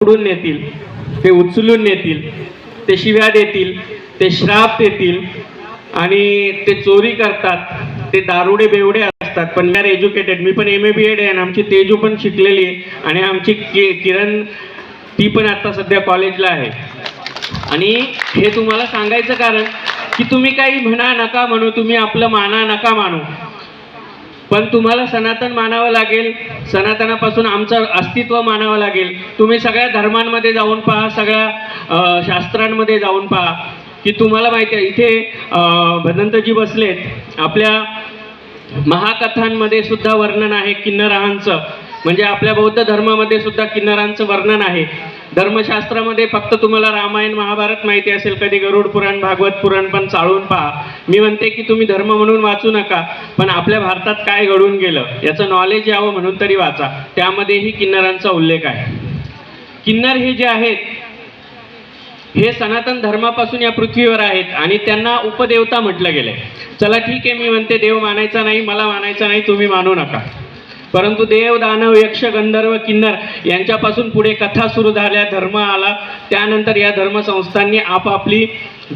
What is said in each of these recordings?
उडून नेतील ते उचलून नेतील ते शिव्या देतील ते श्राप देतील आणि ते चोरी करतात ते दारुडे बेवडे असतात. पण आर एज्युकेटेड मी पण एम ए बी एड आहे आणि आमची तेजू पण शिकलेली आहे आणि आमची कि किरण ती पण आता सध्या कॉलेजला आहे. आणि हे तुम्हाला सांगायचं कारण की तुम्ही काही म्हणा नका म्हणू तुम्ही आपलं माना नका मानू. पण तुम्हाला सनातन मानावं लागेल. सनातनापासून आमचं अस्तित्व मानावं लागेल. तुम्ही सगळ्या धर्मांमध्ये जाऊन पहा सगळ्या शास्त्रांमध्ये जाऊन पहा. की तुम्हाला माहिती आहे इथे भदंतजी बसलेत. आपल्या महाकथांमध्ये सुद्धा वर्णन आहे किन्नरांचं. म्हणजे आपल्या बौद्ध धर्मामध्ये सुद्धा किन्नरांचं वर्णन आहे. धर्मशास्त्रामध्ये फक्त तुम्हाला रामायण महाभारत माहिती असेल कधी गरुड पुराण भागवत पुराण पण चाळून पहा. मी म्हणते की तुम्ही धर्म म्हणून वाचू नका पण आपल्या भारतात काय घडून गेलं याचं नॉलेज यावं म्हणून तरी वाचा. त्यामध्येही किन्नरांचा उल्लेख आहे. किन्नर हे जे आहेत हे सनातन धर्मापासून या पृथ्वीवर आहेत आणि त्यांना उपदेवता म्हटलं गेलंय. चला ठीक आहे मी म्हणते देव मानायचा नाही मला मानायचा नाही तुम्ही मानू नका. परंतु देव दानव यक्ष गंधर्व किन्नर यांच्यापासून पुढे कथा सुरू झाल्या धर्म आला. त्यानंतर या धर्मसंस्थांनी आपापली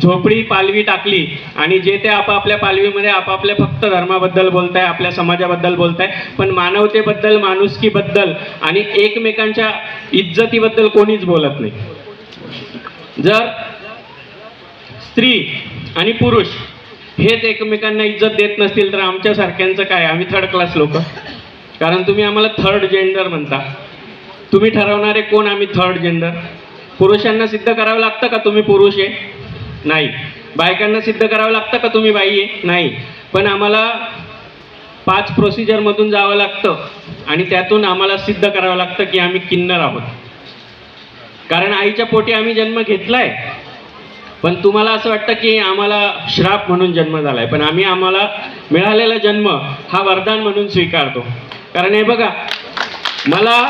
झोपडी पालवी टाकली. आणि जे ते आपापल्या पालवीमध्ये आपापल्या फक्त धर्माबद्दल बोलताय आपल्या समाजाबद्दल बोलताय पण मानवतेबद्दल माणुसकीबद्दल आणि एकमेकांच्या इज्जतीबद्दल कोणीच बोलत नाही. जर स्त्री आणि पुरुष हेच एकमेकांना इज्जत देत नसतील तर आमच्यासारख्यांचं काय? आम्ही थर्ड क्लास लोक. कारण तुम्ही आम्हाला थर्ड जेंडर म्हणता. तुम्ही ठरवणारे कोण आम्ही थर्ड जेंडर पुरुषांना सिद्ध करावं लागतं का तुम्ही पुरुष आहे? नाही. बायकांना सिद्ध करावं लागतं का तुम्ही बाई आहे? नाही. पण आम्हाला पाच प्रोसिजरमधून जावं लागतं आणि त्यातून आम्हाला सिद्ध करावं लागतं की आम्ही किन्नर आहोत. कारण आईच्या पोटी आम्ही जन्म घेतलाय. पण तुम्हाला असं वाटतं की आम्हाला श्राप म्हणून जन्म झालाय. पण आम्ही आम्हाला मिळालेला जन्म हा वरदान म्हणून स्वीकारतो. कारण हे बघा मला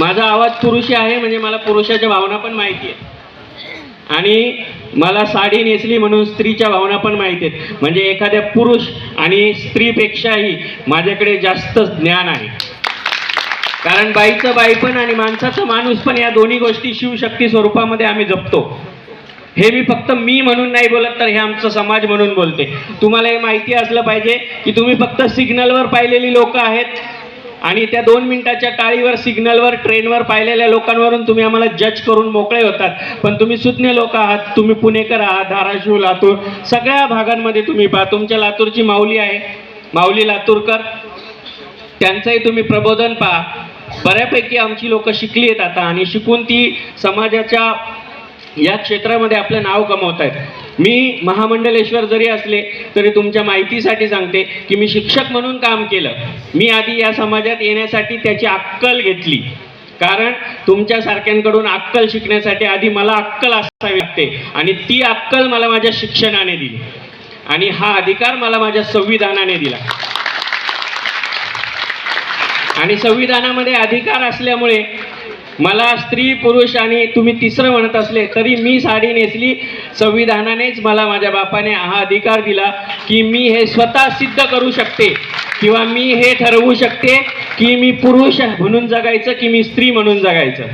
माझा आवाज पुरुषी आहे म्हणजे मला पुरुषाच्या भावना पण माहिती आहे आणि मला साडी नेसली म्हणून स्त्रीच्या भावना पण माहिती आहेत. म्हणजे एखाद्या पुरुष आणि स्त्रीपेक्षाही माझ्याकडे जास्त ज्ञान आहे. कारण बाईचं बाईपण आणि माणसाचं माणूस पण या दोन्ही गोष्टी शिवशक्ती स्वरूपामध्ये आम्ही जपतो. हे मी फक्त मी म्हणून नाही बोलत तर हे आमचं समाज म्हणून बोलते. तुम्हाला हे माहिती असलं पाहिजे की तुम्ही फक्त सिग्नलवर पाहिलेली लोक आहेत आणि त्या दोन मिनिटाच्या टाळीवर सिग्नलवर ट्रेनवर पाहिलेल्या लोकांवरून तुम्ही आम्हाला जज करून मोकळे होतात. पण तुम्ही सुज्ञ लोक आहात तुम्ही पुणेकर आहात धाराशिव लातूर सगळ्या भागांमध्ये तुम्ही पहा. तुमच्या लातूरची माऊली आहे माऊली लातूरकर. त्यांचंही तुम्ही प्रबोधन पहा. बऱ्यापैकी आमची लोक शिकली आहेत आता आणि शिकून ती समाजाच्या या क्षेत्रामध्ये आपलं नाव कमवत आहेत. मी महामंडलेश्वर जरी असले तरी तुमच्या माहितीसाठी सांगते की मी शिक्षक म्हणून काम केलं. मी आधी या समाजात येण्यासाठी त्याची अक्कल घेतली. कारण तुमच्यासारख्यांकडून अक्कल शिकण्यासाठी आधी मला अक्कल असावी लागते आणि ती अक्कल मला माझ्या शिक्षणाने दिली. आणि हा अधिकार मला माझ्या संविधानाने दिला. आणि संविधानामध्ये अधिकार असल्यामुळे मला स्त्री पुरुष आणि तुम्ही तिसरं म्हणत असले तरी मी साडी नेसली. संविधानानेच मला माझ्या बापाने हा अधिकार दिला की मी हे स्वतः सिद्ध करू शकते किंवा मी हे ठरवू शकते की मी पुरुष म्हणून जगायचं की मी स्त्री म्हणून जगायचं.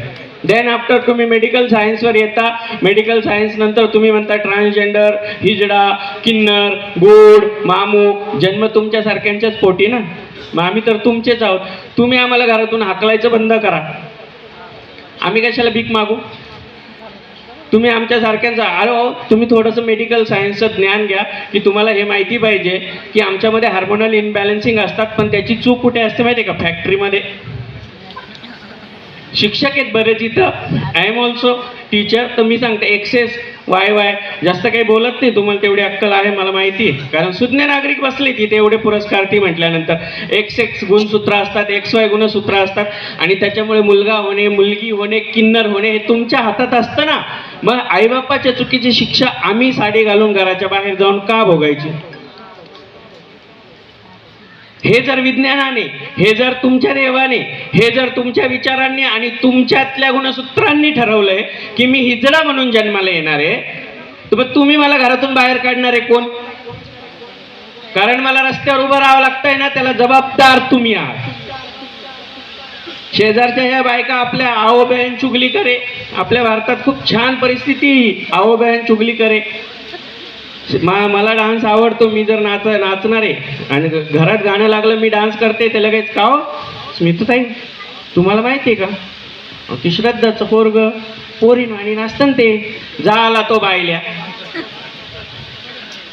देन आफ्टर तुम्ही मेडिकल सायन्सवर येता मेडिकल सायन्स नंतर तुम्ही म्हणता ट्रान्सजेंडर हिजडा किन्नर गोड मामू जन्म तुमच्यासारख्यांच्याच पोटी ना? मग आम्ही तर तुमचेच आहोत. तुम्ही आम्हाला घरातून हाकलायचं बंद करा. आम्ही कशाला भीक मागू? तुम्ही आमच्यासारख्यांचा सारख्यांचा हो, तुम्ही थोडंसं मेडिकल सायन्सचं ज्ञान घ्या की तुम्हाला हे माहिती पाहिजे की आमच्यामध्ये हार्मोनल इनबॅलन्सिंग असतात पण त्याची चूक कुठे असते माहिती आहे का फॅक्टरीमध्ये शिक्षक आहेत बरेच इथं. आय एम ऑल्सो टीचर तर मी सांगते एक्सेस वाय वाय. जास्त काही बोलत नाही. तुम्हाला तेवढी अक्कल आहे मला माहिती. आहे कारण सुज्ञ नागरिक बसले की एवढे पुरस्कार ती म्हटल्यानंतर. एक्स एक्स गुणसूत्र असतात एक्स वाय गुणसूत्र असतात. आणि त्याच्यामुळे मुलगा होणे मुलगी होणे किन्नर होणे हे तुमच्या हातात असतं ना. मग आईबापाच्या चुकीची शिक्षा आम्ही साडी घालून घराच्या बाहेर जाऊन का भोगायची? हे जर विज्ञानाने हे जर तुमच्या देवाने हे जर तुमच्या विचारांनी आणि तुमच्यातल्या गुणसूत्रांनी ठरवलंय की मी हिजडा म्हणून जन्माला येणार आहे तर मग तुम्ही मला घरातून बाहेर काढणार आहे कोण? कारण मला रस्त्यावर उभं राहावं लागतंय ना त्याला जबाबदार तुम्ही आहात. शेजारच्या ह्या बायका आपल्या आओबॅन चुगली करे. आपल्या भारतात खूप छान परिस्थिती. आओबॅन चुगली करे. मला डान्स आवडतो मी जर नाच नाचणार आहे आणि घरात गाणं लागलं मी डान्स करते ते लगेच का हो? स्मितताई तुम्हाला माहिती आहे का? ती श्रद्धाचं पोरग पोरीन आणि नाचतं ना ते. जाला तो बायल्या.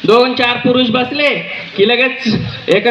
दोन चार पुरुष बसले की लगेच एकमेक